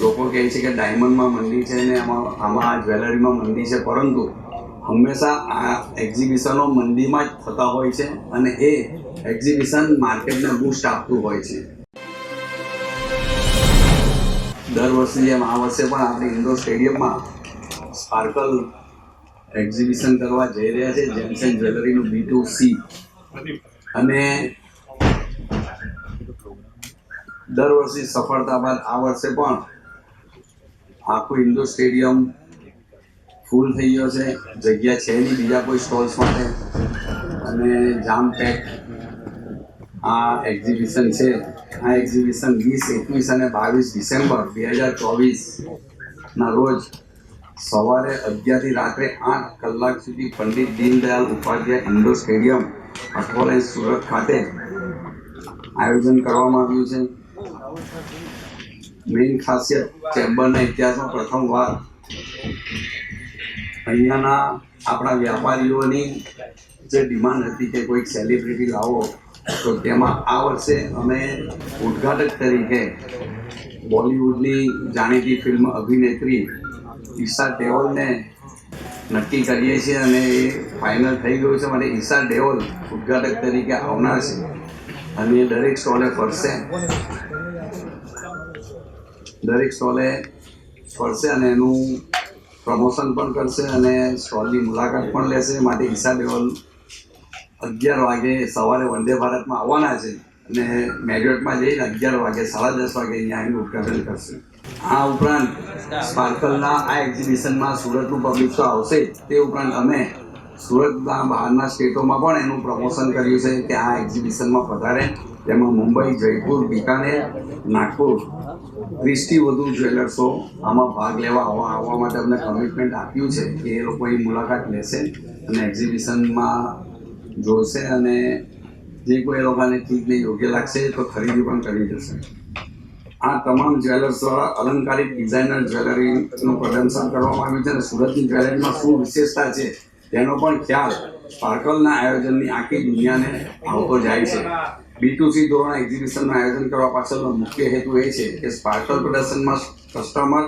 લોકો કહે છે કે ડાયમંડમાં મંદી છે ને આમાં આમાં જ્વેલરીમાં મંદી છે. પરંતુ હંમેશા આ એક્ઝિબિશનો મંદીમાં જ થતા હોય છે અને એ એક્ઝિબિશન માર્કેટને બૂસ્ટ આપતું હોય છે. દર વર્ષની જેમ આ વર્ષે પણ આપણે ઇન્ડોર સ્ટેડિયમમાં સ્પાર્કલ એક્ઝિબિશન કરવા જઈ રહ્યા છે જેમસન જ્વેલરીનું બી ટુ સી અને દર વર્ષની સફળતા બાદ આ વર્ષે પણ આખું ઇન્ડોર સ્ટેડિયમ ફૂલ થઈ ગયો છે. જગ્યા છે નહીં બીજા કોઈ સ્ટોલ્સ માટે. અને જામ પેક આ એક્ઝિબિશન છે. આ એક્ઝિબિશન વીસ, એકવીસ અને બાવીસ ડિસેમ્બર બે હજાર ચોવીસના રોજ સવારે અગિયારથી રાત્રે આઠ કલાક સુધી પંડિત દીનદયાલ ઉપાધ્યાય ઇન્ડોર સ્ટેડિયમ અઠવાલાઇન સુરત ખાતે આયોજન કરવામાં આવ્યું છે. મેઇન ખાસિયત ચેમ્બરના ઇતિહાસમાં પ્રથમવાર અહીંયાના આપણા વ્યાપારીઓની જે ડિમાન્ડ હતી કે કોઈક સેલિબ્રિટી લાવો, તો તેમાં આ વર્ષે અમે ઉદ્ઘાટક તરીકે બોલિવૂડની જાણીતી ફિલ્મ અભિનેત્રી ઈશા દેઓલને નક્કી કરીએ છીએ અને એ ફાઇનલ થઈ ગયું છે. માટે ઈશા દેઓલ ઉદ્ઘાટક તરીકે આવનાર છે. અને એ દરેક સ્ટોલે ફરશે. દરેક સ્ટોલે ફરશે અને એનું પ્રમોશન પણ કરશે અને સ્ટોલની મુલાકાત પણ લેશે. માટે ઈશા લેવલ અગિયાર વાગે સવારે વંદે ભારતમાં આવવાના છે અને મેરિયોટમાં જઈને અગિયાર વાગે, સાડા દસ વાગે અહીંયા આવીને ઉદઘાટન કરશે. આ ઉપરાંત સ્પાર્કલના આ એક્ઝિબિશનમાં સુરતનું પબ્લિક તો આવશે. તે ઉપરાંત અમે સુરતના બહારના સ્ટેટોમાં પણ એનું પ્રમોશન કર્યું છે કે આ એક્ઝિબિશનમાં પધારે. તેમાં મુંબઈ, જયપુર, બિકાનેર, નાગપુર, ત્રીસથી વધુ જ્વેલર્સો આમાં ભાગ લેવા આવવા આવવા માટે અમને કમિટમેન્ટ આપ્યું છે કે એ લોકો એ મુલાકાત લેશે અને એક્ઝિબિશનમાં જોશે અને જે કોઈ એ લોકોને ચીજને યોગ્ય લાગશે તો ખરીદી પણ કરી જશે. આ તમામ જ્વેલર્સ દ્વારા અલંકારિક ડિઝાઇનર જ્વેલરીનું પ્રદર્શન કરવામાં આવ્યું છે અને સુરતની જ્વેલરીમાં શું વિશેષતા છે તેનો પણ ખ્યાલ સ્પાર્કલના આયોજનની આખી દુનિયાને આવતો જાય છે. બી ટુ સી ધોરણ એક્ઝિબિશનનું આયોજન કરવા પાછળનો મુખ્ય હેતુ એ છે કે સ્પાર્કલ પ્રદર્શનમાં customer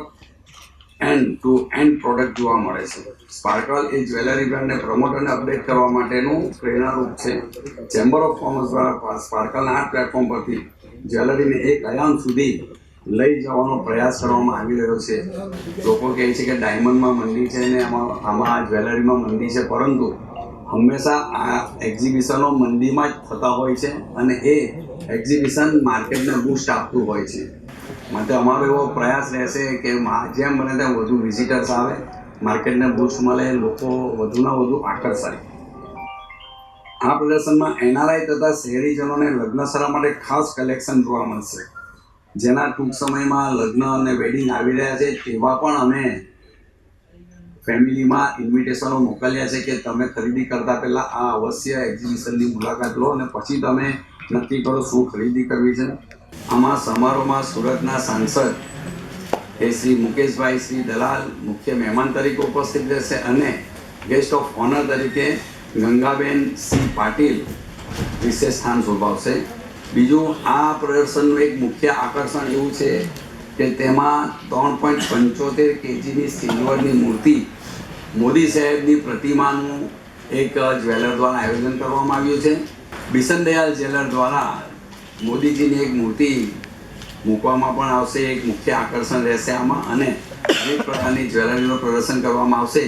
end to end product જોવા મળે છે. સ્પાર્કલ એ જ્વેલરી બ્રાન્ડને પ્રમોટ અને અપડેટ કરવા માટેનું પ્રેરણારૂપ છે. ચેમ્બર ઓફ કોમર્સ દ્વારા સ્પાર્કલના આ પ્લેટફોર્મ પરથી જ્વેલરીને એક અયામ સુધી લઈ જવાનો પ્રયાસ કરવામાં આવી રહ્યો છે. લોકો કહે છે કે ડાયમંડમાં મંદી છે ને આમાં આમાં જ્વેલરીમાં મંદી છે, પરંતુ હંમેશા આ એક્ઝિબિશનો મંદીમાં જ થતા હોય છે અને એ એક્ઝિબિશન માર્કેટને બૂસ્ટ આપતું હોય છે. માટે અમારો એવો પ્રયાસ રહેશે કે જેમ બને તેમ વધુ વિઝિટર્સ આવે માર્કેટને બૂસ્ટ મળે, લોકો વધુના વધુ આકર્ષાય. આ પ્રદર્શનમાં એનઆરઆઈ તથા શહેરીજનોને લગ્નસરા માટે ખાસ કલેક્શન જોવા મળશે. જેના ટૂંક સમયમાં લગ્ન અને વેડિંગ આવી રહ્યા છે તેવા પણ અમે ફેમિલીમાં ઇન્વિટેશનો મોકલ્યા છે કે તમે ખરીદી કરતા પહેલાં આ અવશ્ય એક્ઝિબિશનની મુલાકાત લો અને પછી તમે નક્કી કરો શું ખરીદી કરવી છે. આમાં સમારોહમાં સુરતના સાંસદ એ શ્રી મુકેશભાઈ શ્રી દલાલ મુખ્ય મહેમાન તરીકે ઉપસ્થિત રહેશે અને ગેસ્ટ ઓફ ઓનર તરીકે ગંગાબેન સી પાટીલ વિશેષ સ્થાન શોભાવશે. બીજું, આ પ્રદર્શનનું એક મુખ્ય આકર્ષણ એવું છે કે તેમાં ત્રણ પોઈન્ટ પંચોતેર કેજીની સિલ્વરની મૂર્તિ મોદી સાહેબની પ્રતિમાનું એક જ્વેલર દ્વારા આયોજન કરવામાં આવ્યું છે. બિશન દયાલ જ્વેલર દ્વારા મોદીજીની એક મૂર્તિ મૂકવામાં પણ આવશે, એક મુખ્ય આકર્ષણ રહેશે આમાં અને અનેક પ્રકારની જ્વેલરીનું પ્રદર્શન કરવામાં આવશે.